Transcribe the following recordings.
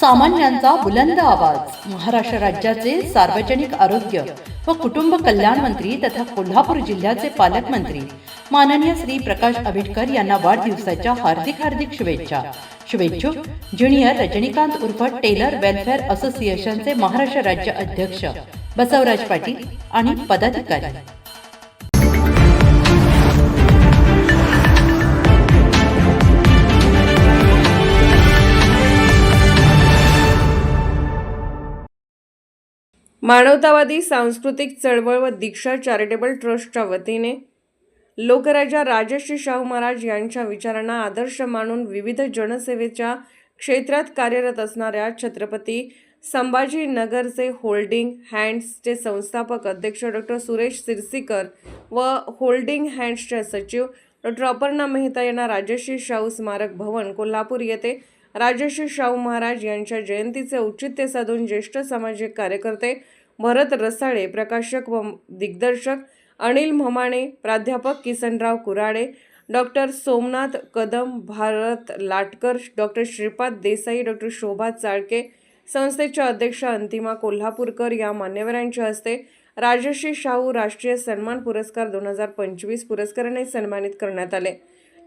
सामान्यांचा बुलंद आवाज. महाराष्ट्र राज्याचे सार्वजनिक आरोग्य व कुटुंब कल्याण मंत्री तथा कोल्हापूर जिल्ह्याचे पालकमंत्री माननीय श्री प्रकाश आंबेडकर यांना वाढदिवसाच्या हार्दिक हार्दिक शुभेच्छा. शुभेच्छुक ज्युनियर रजनीकांत उर्फ टेलर वेलफेअर असोसिएशनचे महाराष्ट्र राज्य अध्यक्ष बसवराज पाटील आणि पदाधिकारी. मानवतावादी सांस्कृतिक चळवळ व दीक्षा चॅरिटेबल ट्रस्टच्या वतीने लोकराजा राजश्री शाहू महाराज यांच्या विचारांना आदर्श मानून विविध जनसेवेच्या क्षेत्रात कार्यरत असणाऱ्या छत्रपती संभाजीनगरचे होल्डिंग हँड्सचे संस्थापक अध्यक्ष डॉक्टर सुरेश सिरसीकर व होल्डिंग हँड्सच्या सचिव डॉक्टर अपर्णा मेहता यांना राजश्री शाहू स्मारक भवन कोल्हापूर येथे राजश्री शाहू महाराज यांच्या जयंतीचे औचित्य साधून ज्येष्ठ सामाजिक कार्यकर्ते भरत रसाळे प्रकाशक व दिग्दर्शक अनिल म्हमाणे प्राध्यापक Kisanrao Kurade doctor Somnath Kadam Bharat Latkar doctor Shripad Desai doctor Shobha Chalke संस्थेच्या अध्यक्ष अंतिमा कोल्हापूरकर या मान्यवरांच्या हस्ते राजश्री शाहू राष्ट्रीय सन्मान पुरस्कार दोन हजार पंचवीस पुरस्काराने सन्मानित करण्यात आले.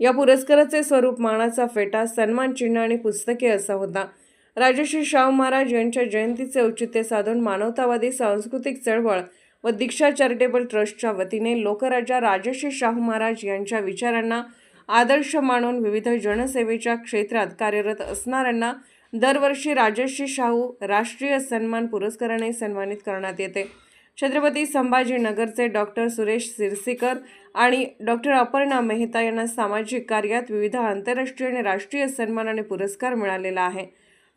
या पुरस्काराचे स्वरूप मानाचा फेटा सन्मान चिन्ह आणि पुस्तके असा होता. राजश्री शाहू महाराज यांच्या जयंतीचे औचित्य साधून मानवतावादी सांस्कृतिक चळवळ व दीक्षा चॅरिटेबल ट्रस्टच्या वतीने लोकराजा राजश्री शाहू महाराज यांच्या विचारांना आदर्श मानून विविध जनसेवेच्या क्षेत्रात कार्यरत असणाऱ्यांना दरवर्षी राजश्री शाहू राष्ट्रीय सन्मान पुरस्काराने सन्मानित करण्यात येते. छत्रपती संभाजीनगरचे डॉक्टर सुरेश सिरसीकर आणि डॉक्टर अपर्णा मेहता यांना सामाजिक कार्यात विविध आंतरराष्ट्रीय आणि राष्ट्रीय सन्मान आणि पुरस्कार मिळालेला आहे.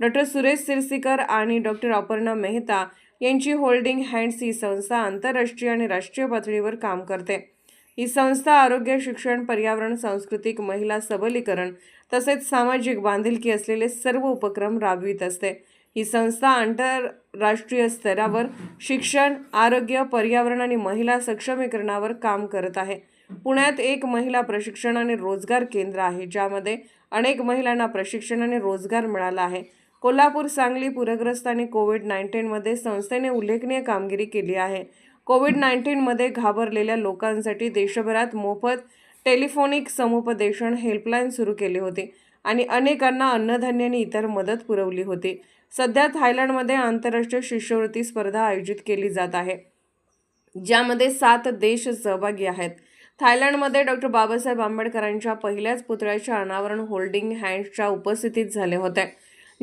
डॉक्टर सुरेश सिरसीकर आणि डॉक्टर अपर्णा मेहता यांची होल्डिंग हँड्स ही संस्था आंतरराष्ट्रीय आणि राष्ट्रीय पातळीवर काम करते. ही संस्था आरोग्य शिक्षण पर्यावरण सांस्कृतिक महिला सबलीकरण तसेच सामाजिक बांधिलकी असलेले सर्व उपक्रम राबवित असते. ही संस्था आंतरराष्ट्रीय स्तरावर शिक्षण आरोग्य पर्यावरण आणि महिला सक्षमीकरणावर काम करत आहे. पुण्यात एक महिला प्रशिक्षण आणि रोजगार केंद्र आहे ज्यामध्ये अनेक महिलांना प्रशिक्षण आणि रोजगार मिळाला आहे. कोल्हापूर सांगली पूरग्रस्त आणि कोविड नाईन्टीनमध्ये संस्थेने उल्लेखनीय कामगिरी केली आहे. कोविड नाईन्टीनमध्ये घाबरलेल्या लोकांसाठी देशभरात मोफत टेलिफोनिक समुपदेशन हेल्पलाईन सुरू केली होती आणि अनेकांना अन्नधान्य आणि इतर मदत पुरवली होती. सध्या थायलंडमध्ये आंतरराष्ट्रीय शिष्यवृत्ती स्पर्धा आयोजित केली जात आहे ज्यामध्ये सात देश सहभागी आहेत. थायलंडमध्ये डॉक्टर बाबासाहेब आंबेडकरांच्या पहिल्याच पुतळ्याचे अनावरण होल्डिंग हँड्सच्या उपस्थितीत झाले होते.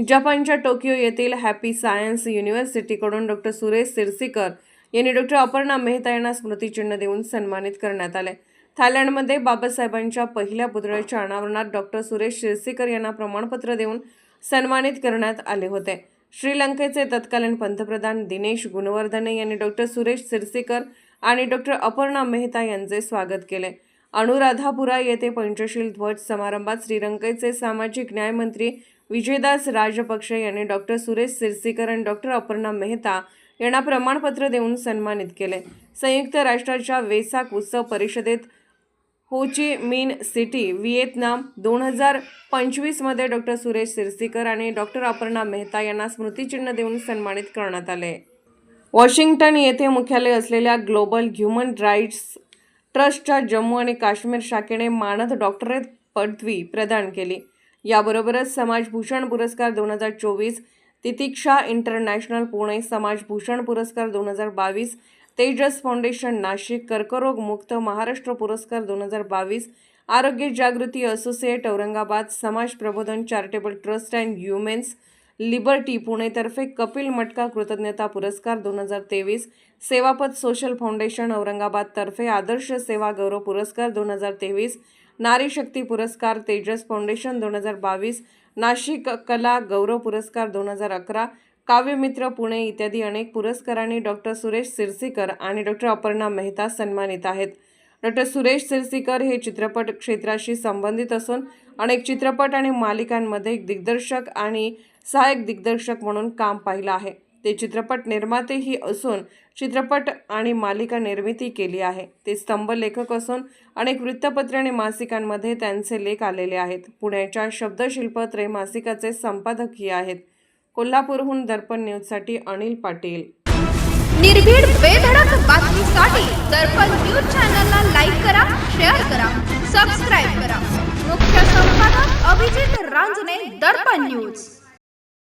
जपानच्या टोकियो येथील हॅपी सायन्स युनिव्हर्सिटीकडून डॉक्टर सुरेश सिरसीकर यांनी डॉक्टर अपर्णा मेहता यांना स्मृतिचिन्ह देऊन सन्मानित करण्यात आले. थायलंडमध्ये बाबासाहेबांच्या पहिल्या पुतळ्याच्या अनावरणात डॉक्टर सुरेश शिरसीकर यांना प्रमाणपत्र देऊन सन्मानित करण्यात आले होते. श्रीलंकेचे तत्कालीन पंतप्रधान दिनेश गुणवर्धने यांनी डॉक्टर सुरेश सिरसीकर आणि डॉक्टर अपर्णा मेहता यांचे स्वागत केले. अनुराधापुरा येथे पंचशील ध्वज समारंभात श्रीलंकेचे सामाजिक न्यायमंत्री विजयदास राजपक्षे यांनी डॉक्टर सुरेश सिरसीकर आणि डॉक्टर अपर्णा मेहता यांना प्रमाणपत्र देऊन सन्मानित केले. संयुक्त राष्ट्राच्या वेसाक उत्सव परिषदेत होची मिन सिटी व्हिएतनाम दोन हजार पंचवीसमध्ये डॉक्टर सुरेश सिरसीकर आणि डॉक्टर अपर्णा मेहता यांना स्मृतिचिन्ह देऊन सन्मानित करण्यात आले. वॉशिंग्टन येथे मुख्यालय असलेल्या ग्लोबल ह्युमन राईट्स ट्रस्टच्या जम्मू आणि काश्मीर शाखेने मानद डॉक्टरेट पदवी प्रदान केली. याबरोबरच समाजभूषण पुरस्कार दोन हजार चोवीस तितिक्षा इंटरनॅशनल पुणे समाजभूषण पुरस्कार दोन हजार बावीस तेजस फाउंडेशन नाशिक कर्करोग मुक्त महाराष्ट्र पुरस्कार दोन हजार बावीस आरोग्य जागृती associate Aurangabad Samaj Prabodhan charitable trust and humans liberty पुणेतर्फे Kapil Matka कृतज्ञता पुरस्कार दोन हजार तेवीस सेवापद सोशल फाउंडेशन औरंगाबादतर्फे आदर्श सेवा गौरव पुरस्कार दोन हजार तेवीस नारी शक्ती पुरस्कार तेजस फाउंडेशन दोन हजार बावीस नाशिक कला गौरव पुरस्कार दोन हजार अकरा काव्यमित्र पुणे इत्यादी अनेक पुरस्कारांनी डॉक्टर सुरेश सिरसीकर आणि डॉक्टर अपर्णा मेहता सन्मानित आहेत. डॉक्टर सुरेश सिरसीकर हे चित्रपट क्षेत्राशी संबंधित असून अनेक चित्रपट आणि मालिकांमध्ये दिग्दर्शक आणि सहाय्यक दिग्दर्शक म्हणून काम पाहिलं आहे. ते चित्रपट निर्मातेही असून चित्रपट आणि मालिका निर्मिती केली आहे. ते स्तंभ लेखक असून अनेक वृत्तपत्रे आणि मासिकांमध्ये त्यांचे लेख आलेले आहेत. पुण्याच्या शब्दशिल्प त्रैमासिकाचे संपादकही आहेत. कोल्हापूरहून दर्पण न्यूजसाठी अनिल पाटील. निर्भीड बेधडक बातमीसाठी दर्पण न्यूज चॅनलला लाईक करा शेअर करा सबस्क्राईब करा. मुख्य संपादक अभिजित रांजणे दर्पण न्यूज.